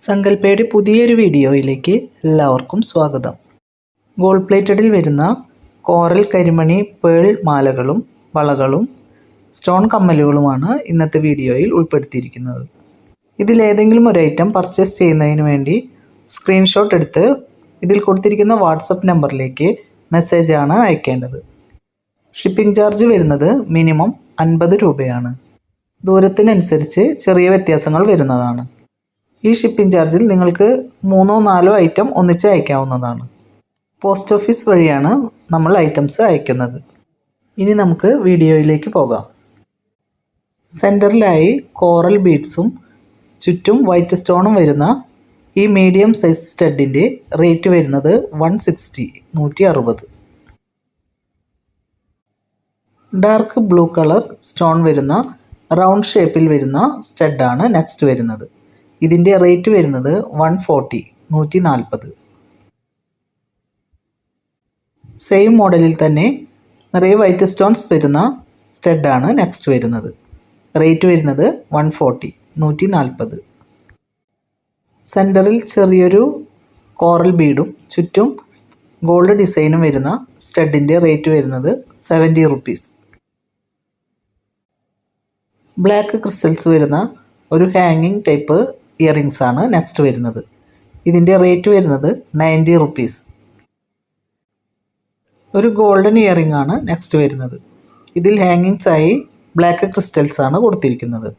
സങ്കല്പയുടെ പുതിയൊരു വീഡിയോയിലേക്ക് എല്ലാവർക്കും സ്വാഗതം. ഗോൾഡ് പ്ലേറ്റഡിൽ വരുന്ന കോറൽ കരിമണി പേൾ മാലകളും വളകളും സ്റ്റോൺ കമ്മലുകളുമാണ് ഇന്നത്തെ വീഡിയോയിൽ ഉൾപ്പെടുത്തിയിരിക്കുന്നത്. ഇതിലേതെങ്കിലും ഒരു ഐറ്റം പർച്ചേസ് ചെയ്യുന്നതിന് വേണ്ടി സ്ക്രീൻഷോട്ട് എടുത്ത് ഇതിൽ കൊടുത്തിരിക്കുന്ന വാട്സപ്പ് നമ്പറിലേക്ക് മെസ്സേജാണ് അയക്കേണ്ടത്. ഷിപ്പിംഗ് ചാർജ് വരുന്നത് മിനിമം അൻപത് രൂപയാണ്. ദൂരത്തിനനുസരിച്ച് ചെറിയ വ്യത്യാസങ്ങൾ വരുന്നതാണ്. ഈ ഷിപ്പിംഗ് ചാർജിൽ നിങ്ങൾക്ക് മൂന്നോ നാലോ ഐറ്റം ഒന്നിച്ച് അയക്കാവുന്നതാണ്. പോസ്റ്റ് ഓഫീസ് വഴിയാണ് നമ്മൾ ഐറ്റംസ് അയക്കുന്നത്. ഇനി നമുക്ക് വീഡിയോയിലേക്ക് പോകാം. സെന്ററിലായി കോറൽ ബീഡ്സും ചുറ്റും വൈറ്റ് സ്റ്റോണും വരുന്ന ഈ മീഡിയം സൈസ് സ്റ്റഡിന്റെ റേറ്റ് വരുന്നത് വൺ സിക്സ്റ്റി നൂറ്റി അറുപത് ഡാർക്ക് ബ്ലൂ കളർ സ്റ്റോൺ വരുന്ന റൗണ്ട് ഷേപ്പിൽ വരുന്ന സ്റ്റഡാണ് നെക്സ്റ്റ് വരുന്നത്. ഇതിന്റെ റേറ്റ് വരുന്നത് വൺ ഫോർട്ടി നൂറ്റി നാൽപ്പത് സെയിം മോഡലിൽ തന്നെ നിറയെ വൈറ്റ് സ്റ്റോൺസ് വരുന്ന സ്റ്റെഡാണ് നെക്സ്റ്റ് വരുന്നത്. റേറ്റ് വരുന്നത് വൺ ഫോർട്ടി നൂറ്റി നാൽപ്പത് സെന്ററിൽ ചെറിയൊരു കോറൽ ബീഡും ചുറ്റും ഗോൾഡ് ഡിസൈനും വരുന്ന സ്റ്റഡിന്റെ റേറ്റ് വരുന്നത് സെവന്റി റുപ്പീസ് ബ്ലാക്ക് ക്രിസ്റ്റൽസ് വരുന്ന ഒരു ഹാങ്ങിങ് ടൈപ്പ് ഇയറിങ്സ് ആണ് നെക്സ്റ്റ് വരുന്നത്. ഇതിന്റെ റേറ്റ് വരുന്നത് നയന്റി റുപ്പീസ് ഒരു ഗോൾഡൻ ഇയറിംഗ് ആണ് നെക്സ്റ്റ് വരുന്നത്. ഇതിൽ ഹാങ്ങിങ്സ് ആയി ബ്ലാക്ക് ക്രിസ്റ്റൽസ് ആണ് കൊടുത്തിരിക്കുന്നത്.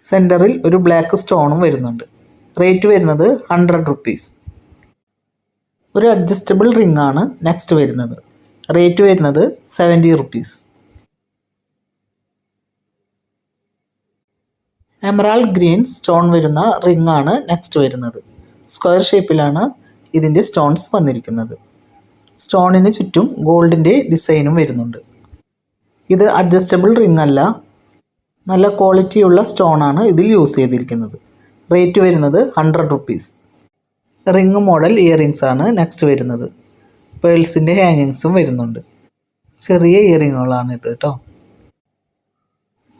സെന്ററിൽ ഒരു ബ്ലാക്ക് സ്റ്റോണും വരുന്നുണ്ട്. റേറ്റ് വരുന്നത് ഹൺഡ്രഡ് റുപ്പീസ് ഒരു അഡ്ജസ്റ്റബിൾ റിംഗ് ആണ് നെക്സ്റ്റ് വരുന്നത്. റേറ്റ് വരുന്നത് seventy rupees emerald green stone വരുന്ന റിംഗ് ആണ് നെക്സ്റ്റ് വരുന്നത്. സ്ക്വയർ ഷേപ്പിലാണ് ഇതിന്റെ സ്റ്റോൺസ് വന്നിരിക്കുന്നത്. സ്റ്റോണിന് ചുറ്റും ഗോൾഡിന്റെ ഡിസൈനും വരുന്നുണ്ട്. ഇത് അഡ്ജസ്റ്റബിൾ റിംഗ് അല്ല. നല്ല ക്വാളിറ്റിയുള്ള സ്റ്റോണാണ് ഇതിൽ യൂസ് ചെയ്തിരിക്കുന്നത്. റേറ്റ് വരുന്നത് hundred rupees ring model earrings ആണ് നെക്സ്റ്റ് വരുന്നത്. പേൾസിന്റെ ഹാങ്ങിങ്സും വരുന്നുണ്ട്. ചെറിയ ഇയറിങ്ങുകളാണ് ഇത് കേട്ടോ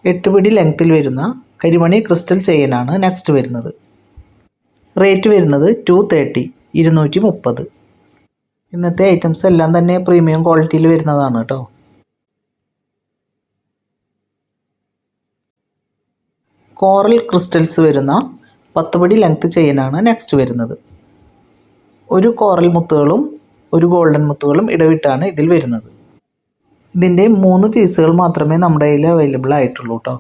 എട്ട് പിടി ലെങ്ത്തിൽ വരുന്ന കരിമണി ക്രിസ്റ്റൽ ചെയിനാണ് നെക്സ്റ്റ് വരുന്നത്. റേറ്റ് വരുന്നത് ടു തേർട്ടി ഇരുന്നൂറ്റി മുപ്പത് ഇന്നത്തെ ഐറ്റംസ് എല്ലാം തന്നെ പ്രീമിയം ക്വാളിറ്റിയിൽ വരുന്നതാണ് കേട്ടോ കോറൽ ക്രിസ്റ്റൽസ് വരുന്ന പത്ത് പടി ലെങ്ത് ചെയിനാണ് നെക്സ്റ്റ് വരുന്നത്. ഒരു കോറൽ മുത്തുകളും ഒരു ഗോൾഡൻ മുത്തുകളും ഇടവിട്ടാണ് ഇതിൽ വരുന്നത്. ഇതിന്റെ മൂന്ന് പീസുകൾ മാത്രമേ നമ്മുടെ കയ്യിൽ അവൈലബിൾ ആയിട്ടുള്ളൂ കേട്ടോ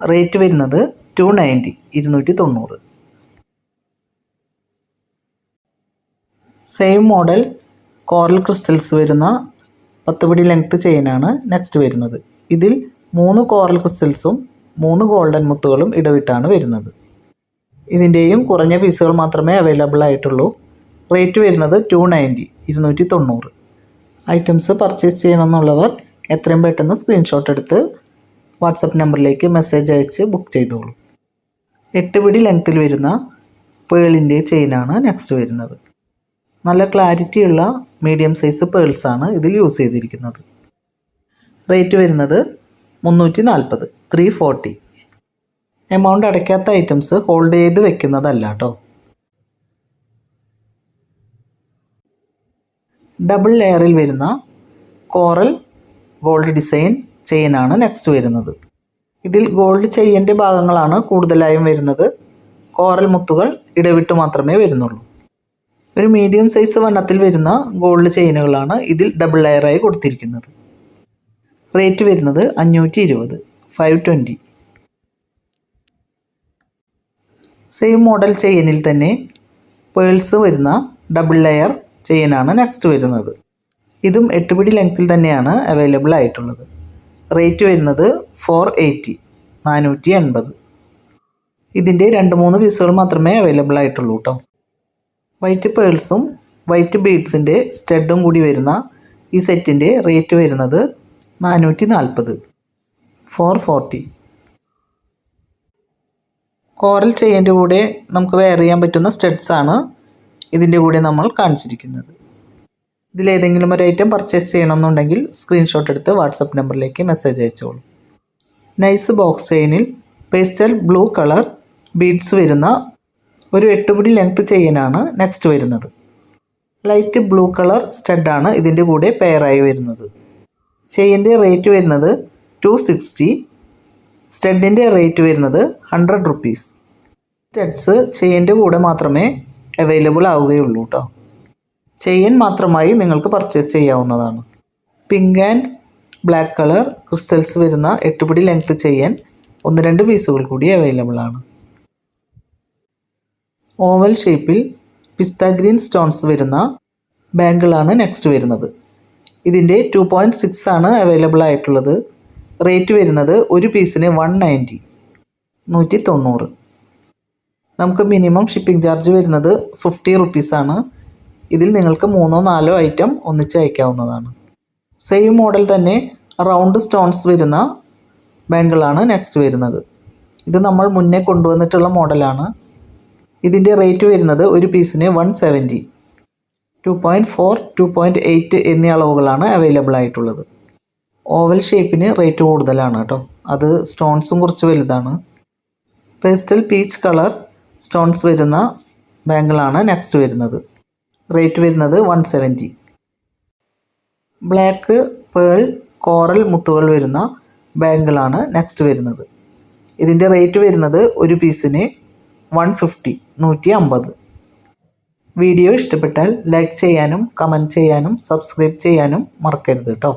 റേറ്റ് വരുന്നത് ടു നയന്റി ഇരുന്നൂറ്റി തൊണ്ണൂറ്. സെയിം മോഡൽ കോറൽ ക്രിസ്റ്റൽസ് വരുന്ന പത്ത് പിടി ലെങ്ത് ചെയിനാണ് നെക്സ്റ്റ് വരുന്നത്. ഇതിൽ മൂന്ന് കോറൽ ക്രിസ്റ്റൽസും മൂന്ന് ഗോൾഡൻ മുത്തുകളും ഇടവിട്ടാണ് വരുന്നത്. ഇതിന്റെയും കുറഞ്ഞ പീസുകൾ മാത്രമേ അവൈലബിൾ ആയിട്ടുള്ളൂ. റേറ്റ് വരുന്നത് ടു നയന്റി ഇരുന്നൂറ്റി തൊണ്ണൂറ്. ഐറ്റംസ് പർച്ചേസ് ചെയ്യണമെന്നുള്ളവർ എത്രയും പെട്ടെന്ന് സ്ക്രീൻഷോട്ട് എടുത്ത് വാട്സപ്പ് നമ്പറിലേക്ക് മെസ്സേജ് അയച്ച് ബുക്ക് ചെയ്തോളൂ. എട്ട് പിടി ലെങ്ത്തിൽ വരുന്ന പേളിന്റെ ചെയിനാണ് നെക്സ്റ്റ് വരുന്നത്. നല്ല ക്ലാരിറ്റിയുള്ള മീഡിയം സൈസ് പേൾസാണ് ഇതിൽ യൂസ് ചെയ്തിരിക്കുന്നത്. റേറ്റ് വരുന്നത് മുന്നൂറ്റി നാൽപ്പത് ത്രീ ഫോർട്ടി എമൗണ്ട് അടയ്ക്കാത്ത ഐറ്റംസ് ഹോൾഡ് ചെയ്ത് വെക്കുന്നതല്ല കേട്ടോ ഡബിൾ ലെയറിൽ വരുന്ന കോറൽ ഗോൾഡ് ഡിസൈൻ ചെയിനാണ് നെക്സ്റ്റ് വരുന്നത്. ഇതിൽ ഗോൾഡ് ചെയിന്റെ ഭാഗങ്ങളാണ് കൂടുതലായും വരുന്നത്. കോറൽ മുത്തുകൾ ഇടവിട്ട് മാത്രമേ വരുന്നുള്ളൂ. ഒരു മീഡിയം സൈസ് വണ്ണത്തിൽ വരുന്ന ഗോൾഡ് ചെയിനുകളാണ് ഇതിൽ ഡബിൾ ലെയറായി കൊടുത്തിരിക്കുന്നത്. റേറ്റ് വരുന്നത് അഞ്ഞൂറ്റി ഇരുപത് ഫൈവ് ട്വന്റി സെയിം മോഡൽ ചെയിനിൽ തന്നെ പേൾസ് വരുന്ന ഡബിൾ ലെയർ ചെയിനാണ് നെക്സ്റ്റ് വരുന്നത്. ഇതും എട്ട് പിടി ലെങ്ത്തിൽ തന്നെയാണ് അവൈലബിൾ ആയിട്ടുള്ളത്. റേറ്റ് വരുന്നത് ഫോർ എയ്റ്റി നാനൂറ്റി എൺപത് ഇതിന്റെ രണ്ട് മൂന്ന് പീസുകൾ മാത്രമേ അവൈലബിൾ ആയിട്ടുള്ളൂ കേട്ടോ വൈറ്റ് പേൾസും വൈറ്റ് ബീഡ്സിന്റെ സ്റ്റഡും കൂടി വരുന്ന ഈ സെറ്റിന്റെ റേറ്റ് വരുന്നത് നാനൂറ്റി നാൽപ്പത് ഫോർ ഫോർട്ടി കോറൽ ചെയ്യന്റെ കൂടെ നമുക്ക് വെയർ ചെയ്യാൻ പറ്റുന്ന സ്റ്റഡ്സ് ആണ് ഇതിന്റെ കൂടെ നമ്മൾ കാണിച്ചിരിക്കുന്നത്. ഇതിലേതെങ്കിലും ഒരു ഐറ്റം പർച്ചേസ് ചെയ്യണമെന്നുണ്ടെങ്കിൽ സ്ക്രീൻഷോട്ട് എടുത്ത് വാട്സപ്പ് നമ്പറിലേക്ക് മെസ്സേജ് അയച്ചോളൂ. നൈസ് ബോക്സ് ചെയിനിൽ പേസ്റ്റൽ ബ്ലൂ കളർ ബീഡ്സ് വരുന്ന ഒരു എട്ടുപിടി ലെങ്ത് ചെയിനാണ് നെക്സ്റ്റ് വരുന്നത്. ലൈറ്റ് ബ്ലൂ കളർ സ്റ്റഡാണ് ഇതിന്റെ കൂടെ പെയറായി വരുന്നത്. ചെയിന്റെ റേറ്റ് വരുന്നത് ടു സിക്സ്റ്റി സ്റ്റഡിന്റെ റേറ്റ് വരുന്നത് ഹൺഡ്രഡ് റുപ്പീസ് സ്റ്റഡ്സ് ചെയിന്റെ കൂടെ മാത്രമേ അവൈലബിൾ ആവുകയുള്ളൂ കേട്ടോ ചെയിൻ മാത്രമായി നിങ്ങൾക്ക് പർച്ചേസ് ചെയ്യാവുന്നതാണ്. Pink and black colour crystals വരുന്ന എട്ടുപിടി ലെങ്ത് ചെയ്യാൻ ഒന്ന് രണ്ട് പീസുകൾ കൂടി അവൈലബിൾ ആണ്. ഓവൽ ഷേപ്പിൽ പിസ്ത ഗ്രീൻ സ്റ്റോൺസ് വരുന്ന ബാങ്കിളാണ് നെക്സ്റ്റ് വരുന്നത്. ഇതിന്റെ ടു പോയിന്റ് സിക്സ് ആണ് അവൈലബിൾ ആയിട്ടുള്ളത്. റേറ്റ് വരുന്നത് ഒരു പീസിന് വൺ നയന്റി നൂറ്റി തൊണ്ണൂറ്. നമുക്ക് മിനിമം ഷിപ്പിംഗ് ചാർജ് വരുന്നത് ഫിഫ്റ്റി റുപ്പീസാണ് ഇതിൽ നിങ്ങൾക്ക് മൂന്നോ നാലോ ഐറ്റം ഒന്നിച്ച് അയക്കാവുന്നതാണ്. സെയിം മോഡൽ തന്നെ റൗണ്ട് സ്റ്റോൺസ് വരുന്ന ബാങ്കിളാണ് നെക്സ്റ്റ് വരുന്നത്. ഇത് നമ്മൾ മുന്നേ കൊണ്ടുവന്നിട്ടുള്ള മോഡലാണ് ഇതിന്റെ റേറ്റ് വരുന്നത് ഒരു പീസിന് one seventy two point four two point eight എന്നീ അളവുകളാണ് അവൈലബിൾ ആയിട്ടുള്ളത്. ഓവൽ ഷേപ്പിന് റേറ്റ് കൂടുതലാണ് കേട്ടോ. അത് സ്റ്റോൺസും കുറച്ച് വലുതാണ്. പേസ്റ്റൽ പീച്ച് കളർ സ്റ്റോൺസ് വരുന്ന ബാങ്കിളാണ് നെക്സ്റ്റ് വരുന്നത്. റേറ്റ് വരുന്നത് one seventy black pearl coral മുത്തുകൾ വരുന്ന ബാങ്കിളാണ് നെക്സ്റ്റ് വരുന്നത്. ഇതിന്റെ റേറ്റ് വരുന്നത് ഒരു പീസിന് വൺ ഫിഫ്റ്റി നൂറ്റി അമ്പത് വീഡിയോ ഇഷ്ടപ്പെട്ടാൽ ലൈക്ക് ചെയ്യാനും കമന്റ് ചെയ്യാനും സബ്സ്ക്രൈബ് ചെയ്യാനും മറക്കരുത് കേട്ടോ